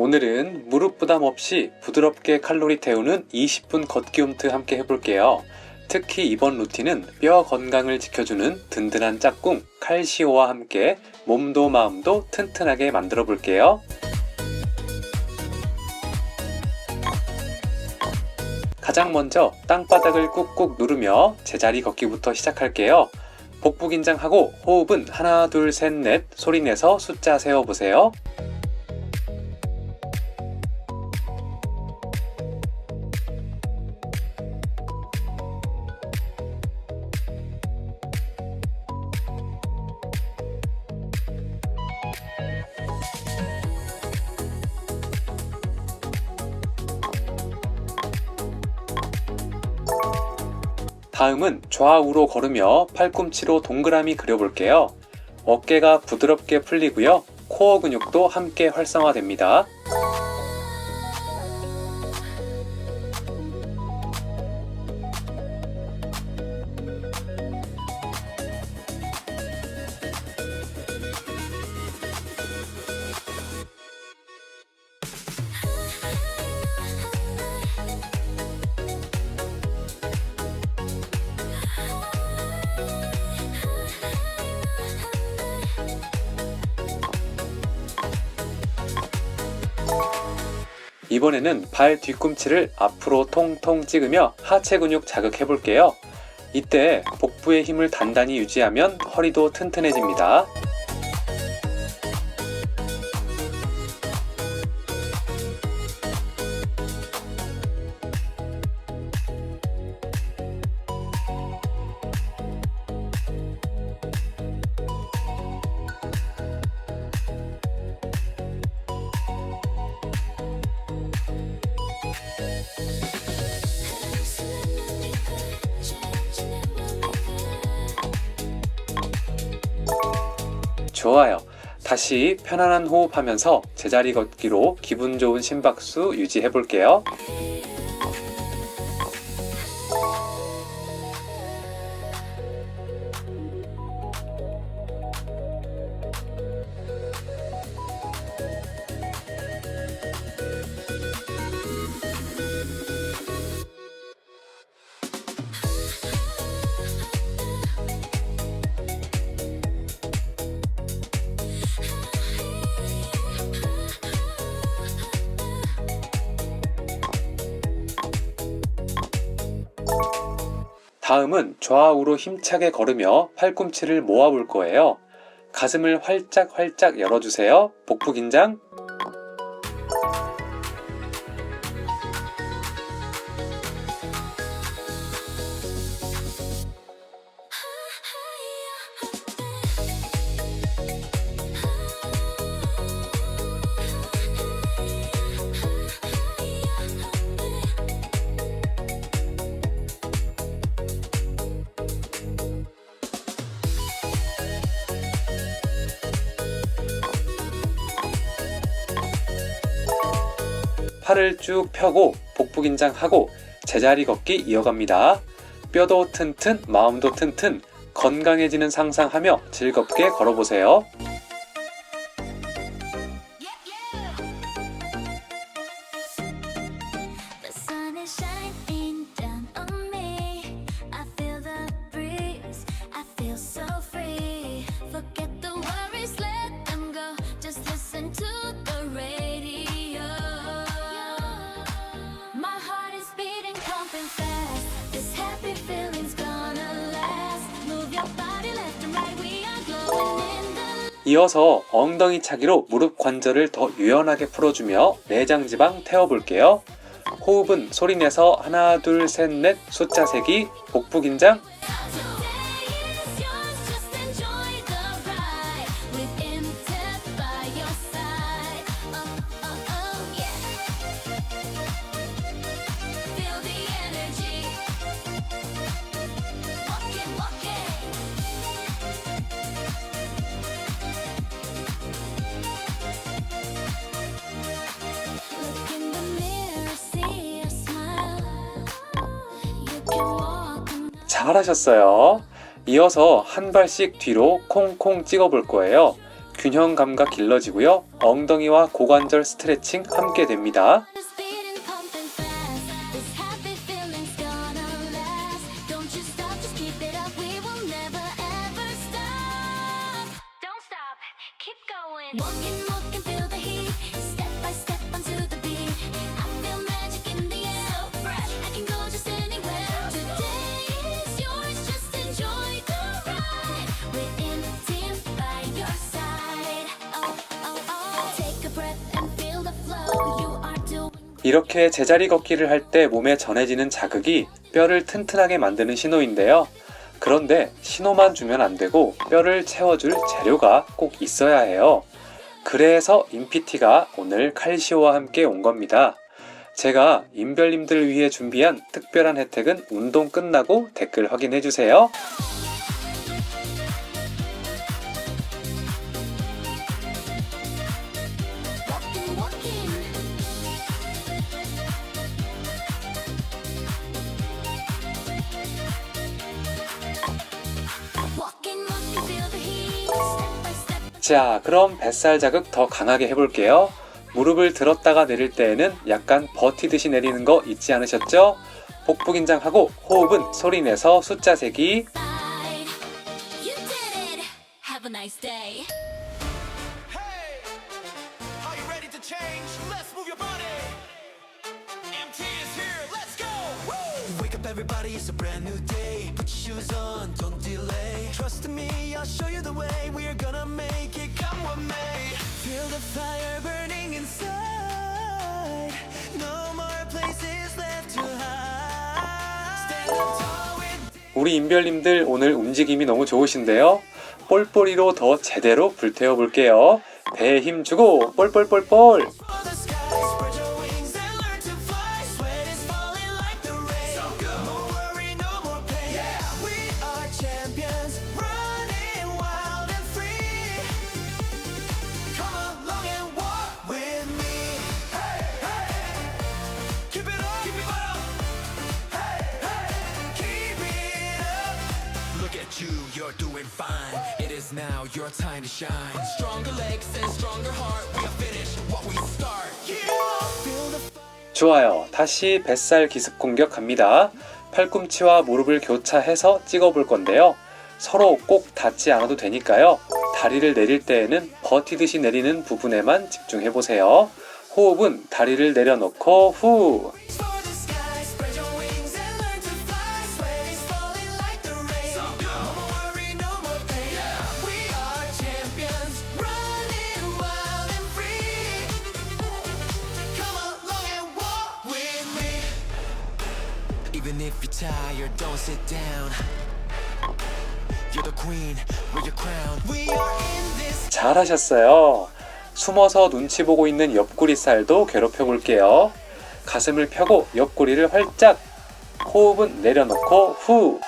오늘은 무릎 부담 없이 부드럽게 칼로리 태우는 20분 걷기 홈트 함께 해볼게요. 특히 이번 루틴은 뼈 건강을 지켜주는 든든한 짝꿍 칼시오와 함께 몸도 마음도 튼튼하게 만들어 볼게요. 가장 먼저 땅바닥을 꾹꾹 누르며 제자리 걷기부터 시작할게요. 복부 긴장하고 호흡은 하나, 둘, 셋, 넷 소리 내서 숫자 세어보세요. 다음은 좌우로 걸으며 팔꿈치로 동그라미 그려볼게요. 어깨가 부드럽게 풀리고요. 코어 근육도 함께 활성화됩니다. 이번에는 발 뒤꿈치를 앞으로 통통 찍으며 하체 근육 자극해 볼게요. 이때 복부의 힘을 단단히 유지하면 허리도 튼튼해집니다. 좋아요. 다시 편안한 호흡하면서 제자리 걷기로 기분 좋은 심박수 유지해 볼게요. 다음은 좌우로 힘차게 걸으며 팔꿈치를 모아볼 거예요. 가슴을 활짝 활짝 열어주세요. 복부 긴장. 팔을 쭉 펴고 복부 긴장하고 제자리 걷기 이어갑니다. 뼈도 튼튼, 마음도 튼튼, 건강해지는 상상하며 즐겁게 걸어보세요. 이어서 엉덩이 차기로 무릎 관절을 더 유연하게 풀어주며 내장 지방 태워볼게요. 호흡은 소리 내서 하나, 둘, 셋, 넷 숫자 세기 복부 긴장 잘하셨어요. 이어서 한 발씩 뒤로 콩콩 찍어 볼 거예요. 균형 감각 길러지고요. 엉덩이와 고관절 스트레칭 함께 됩니다. Just 이렇게 제자리 걷기를 할 때 몸에 전해지는 자극이 뼈를 튼튼하게 만드는 신호인데요. 그런데 신호만 주면 안 되고 뼈를 채워줄 재료가 꼭 있어야 해요. 그래서 인피티가 오늘 칼시오와 함께 온 겁니다. 제가 인별님들 위해 준비한 특별한 혜택은 운동 끝나고 댓글 확인해 주세요. 자, 그럼 뱃살 자극 더 강하게 해볼게요. 무릎을 들었다가 내릴 때에는 약간 버티듯이 내리는 거 잊지 않으셨죠? 복부 긴장하고 호흡은 소리 내서 숫자 세기. Everybody! It's a brand new day. Put your shoes on, don't delay. Trust me, I'll show you the way. We're gonna make it come what may. Feel the fire burning inside. No more places left to hide. Stand up tall with. 우리 인별님들 오늘 움직임이 너무 좋으신데요. 볼뽀리로 더 제대로 불태워 볼게요. 배에 힘 주고 볼볼볼볼. Now your time to shine. Stronger legs and stronger heart. We are finished what we start. 좋아요. 다시 뱃살 기습 공격 갑니다. 팔꿈치와 무릎을 교차해서 찍어 볼 건데요. 서로 꼭 닿지 않아도 되니까요. 다리를 내릴 때에는 버티듯이 내리는 부분에만 집중해 보세요. 호흡은 다리를 내려놓고 후. Tired, don't sit down. You're the queen, we're your crown. We are in this. 잘하셨어요. 숨어서 눈치 보고 있는 옆구리 살도 괴롭혀 볼게요. 가슴을 펴고 옆구리를 활짝. 호흡은 내려놓고 후.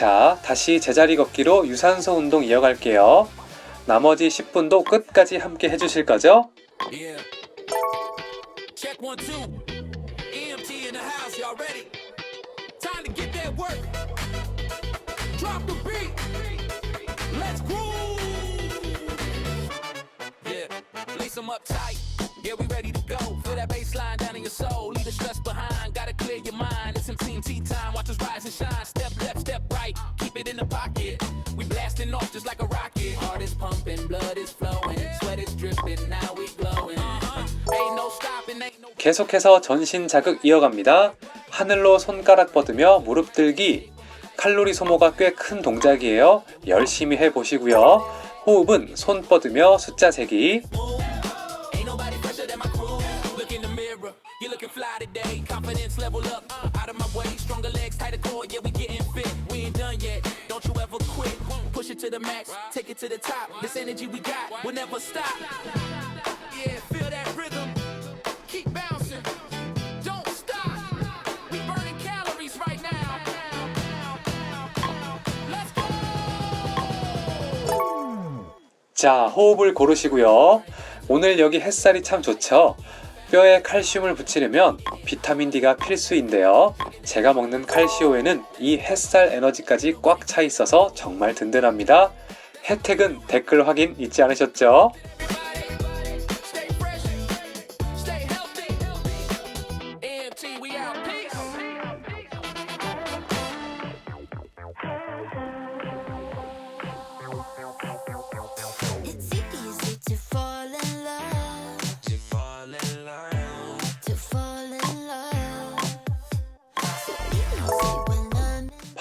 자, 다시 제자리 걷기로 유산소 운동 이어갈게요. 나머지 10분도 끝까지 함께 해주실 거죠? Yeah. We ready to 계속해서 전신 자극 이어갑니다. 하늘로 손가락 뻗으며 무릎 들기. 칼로리 소모가 꽤 큰 동작이에요. 열심히 해보시고요. 호흡은 손 뻗으며 숫자 세기. 자, 호흡을 고르시고요. 오늘 여기 햇살이 참 좋죠? 뼈에 칼슘을 붙이려면 비타민 D가 필수인데요. 제가 먹는 칼시오에는 이 햇살 에너지까지 꽉 차 있어서 정말 든든합니다. 혜택은 댓글 확인 잊지 않으셨죠?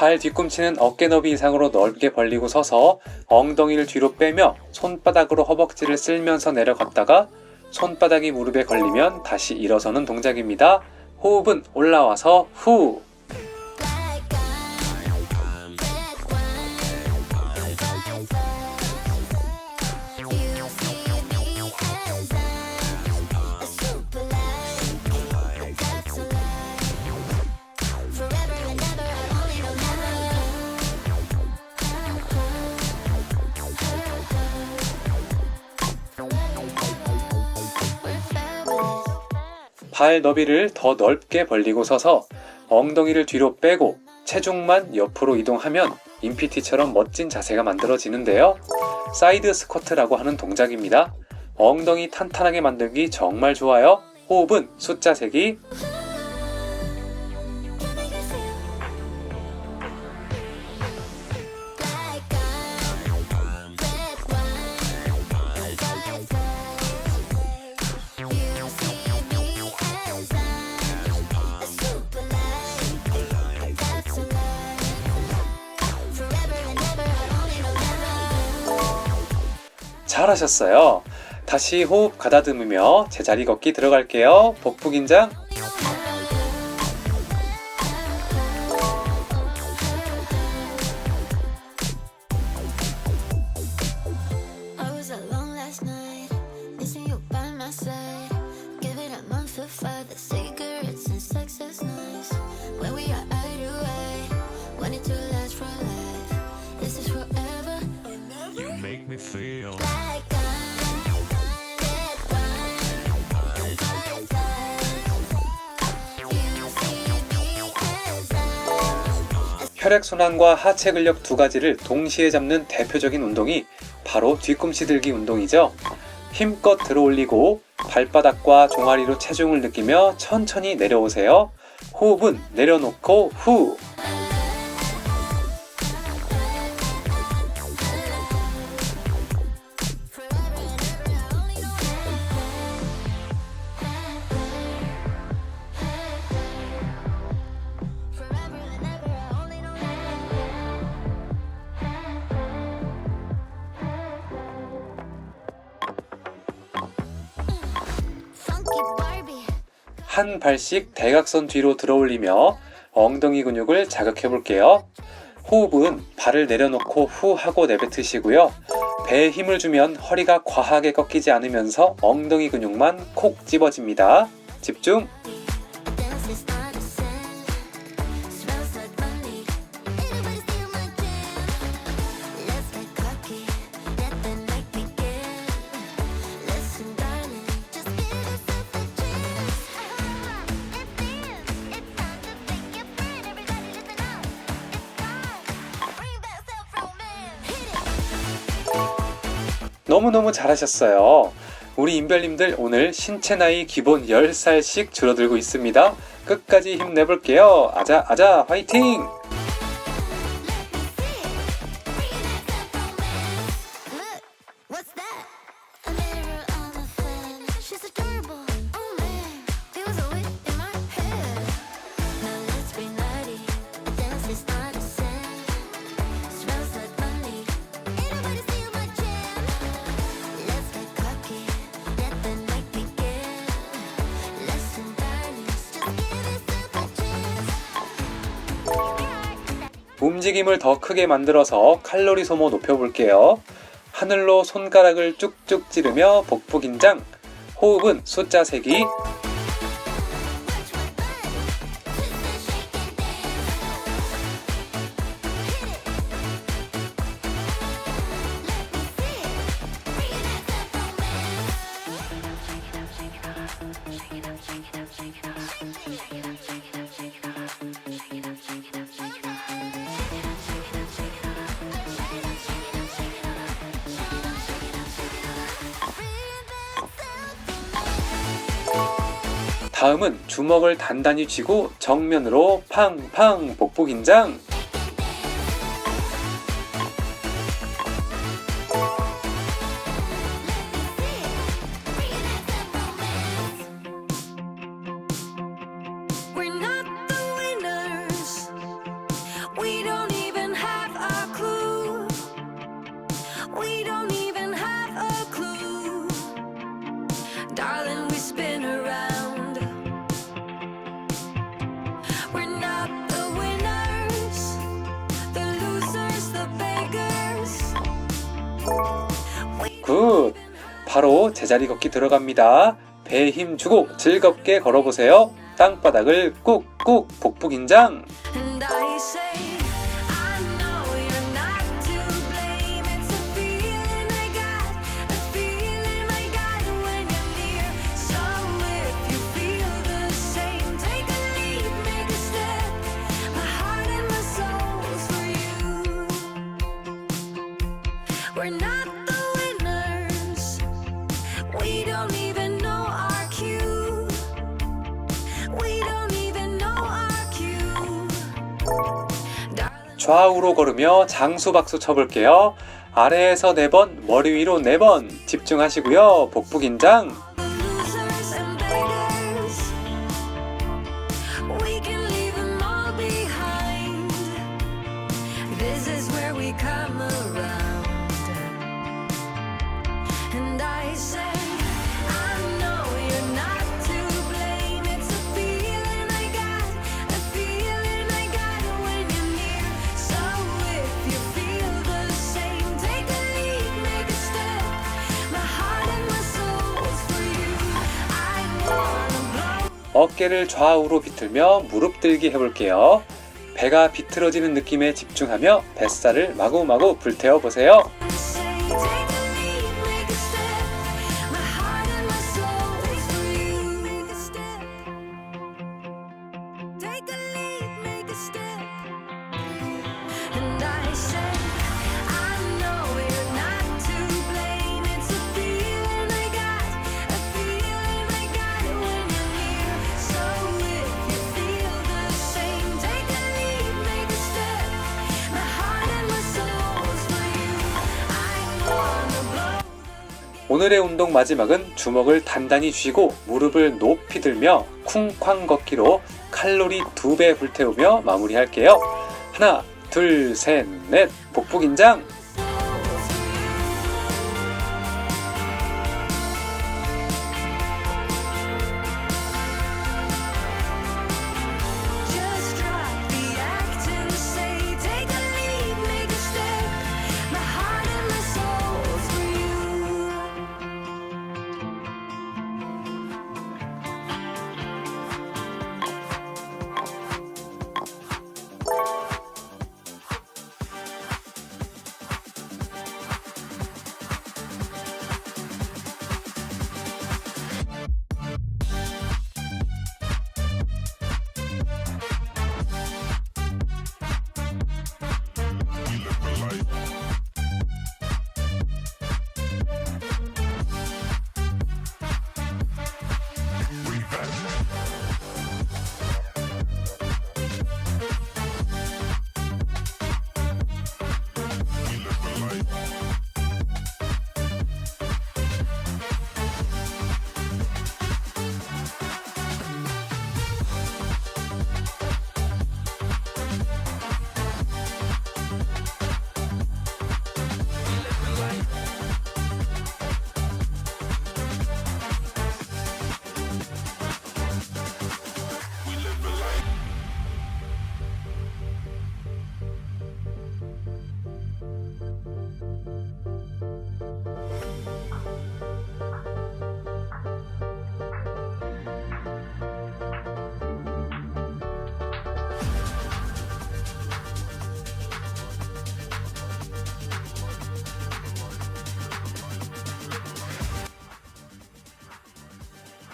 발 뒤꿈치는 어깨 너비 이상으로 넓게 벌리고 서서 엉덩이를 뒤로 빼며 손바닥으로 허벅지를 쓸면서 내려갔다가 손바닥이 무릎에 걸리면 다시 일어서는 동작입니다. 호흡은 올라와서 후. 발 너비를 더 넓게 벌리고 서서 엉덩이를 뒤로 빼고 체중만 옆으로 이동하면 인피티처럼 멋진 자세가 만들어지는데요. 사이드 스쿼트라고 하는 동작입니다. 엉덩이 탄탄하게 만들기 정말 좋아요. 호흡은 숫자 세기. 하셨어요. 다시 호흡 가다듬으며 제자리 걷기 들어갈게요. 복부 긴장. 혈액순환과 하체 근력 두 가지를 동시에 잡는 대표적인 운동이 바로 뒤꿈치 들기 운동이죠. 힘껏 들어 올리고 발바닥과 종아리로 체중을 느끼며 천천히 내려오세요. 호흡은 내려놓고 후. 한 발씩 대각선 뒤로 들어 올리며 엉덩이 근육을 자극해 볼게요. 호흡은 발을 내려놓고 후 하고 내뱉으시고요. 배에 힘을 주면 허리가 과하게 꺾이지 않으면서 엉덩이 근육만 콕 집어집니다. 집중! 너무너무 잘하셨어요. 우리 인별님들 오늘 신체 나이 기본 10살씩 줄어들고 있습니다. 끝까지 힘내볼게요. 아자, 아자, 화이팅! 움직임을 더 크게 만들어서 칼로리 소모 높여볼게요. 하늘로 손가락을 쭉쭉 찌르며 복부 긴장. 호흡은 숫자 세기. 다음은 주먹을 단단히 쥐고 정면으로 팡팡 복부 긴장. 바로 제자리 걷기 들어갑니다. 배에 힘 주고 즐겁게 걸어보세요. 땅바닥을 꾹꾹 복부 긴장. 좌우로 걸으며 장수 박수 쳐볼게요. 아래에서 네 번, 머리 위로 네번 집중하시고요. 복부 긴장. 어깨를 좌우로 비틀며 무릎 들기 해볼게요. 배가 비틀어지는 느낌에 집중하며 뱃살을 마구마구 불태워 보세요. 오늘의 운동 마지막은 주먹을 단단히 쥐고 무릎을 높이 들며 쿵쾅 걷기로 칼로리 두배 불태우며 마무리할게요. 하나, 둘, 셋, 넷. 복부 긴장.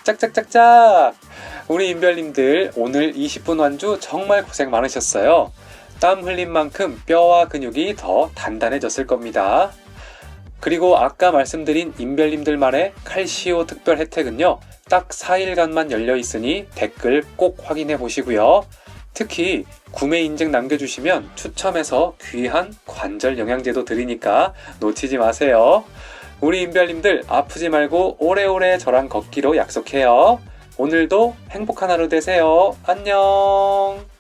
짝짝짝짝! 우리 인별님들 오늘 20분 완주 정말 고생 많으셨어요. 땀 흘린 만큼 뼈와 근육이 더 단단해졌을 겁니다. 그리고 아까 말씀드린 인별님들만의 칼시오 특별 혜택은요, 딱 4일간만 열려 있으니 댓글 꼭 확인해 보시고요. 특히 구매 인증 남겨주시면 추첨해서 귀한 관절 영양제도 드리니까 놓치지 마세요. 우리 인별님들 아프지 말고 오래오래 저랑 걷기로 약속해요. 오늘도 행복한 하루 되세요. 안녕!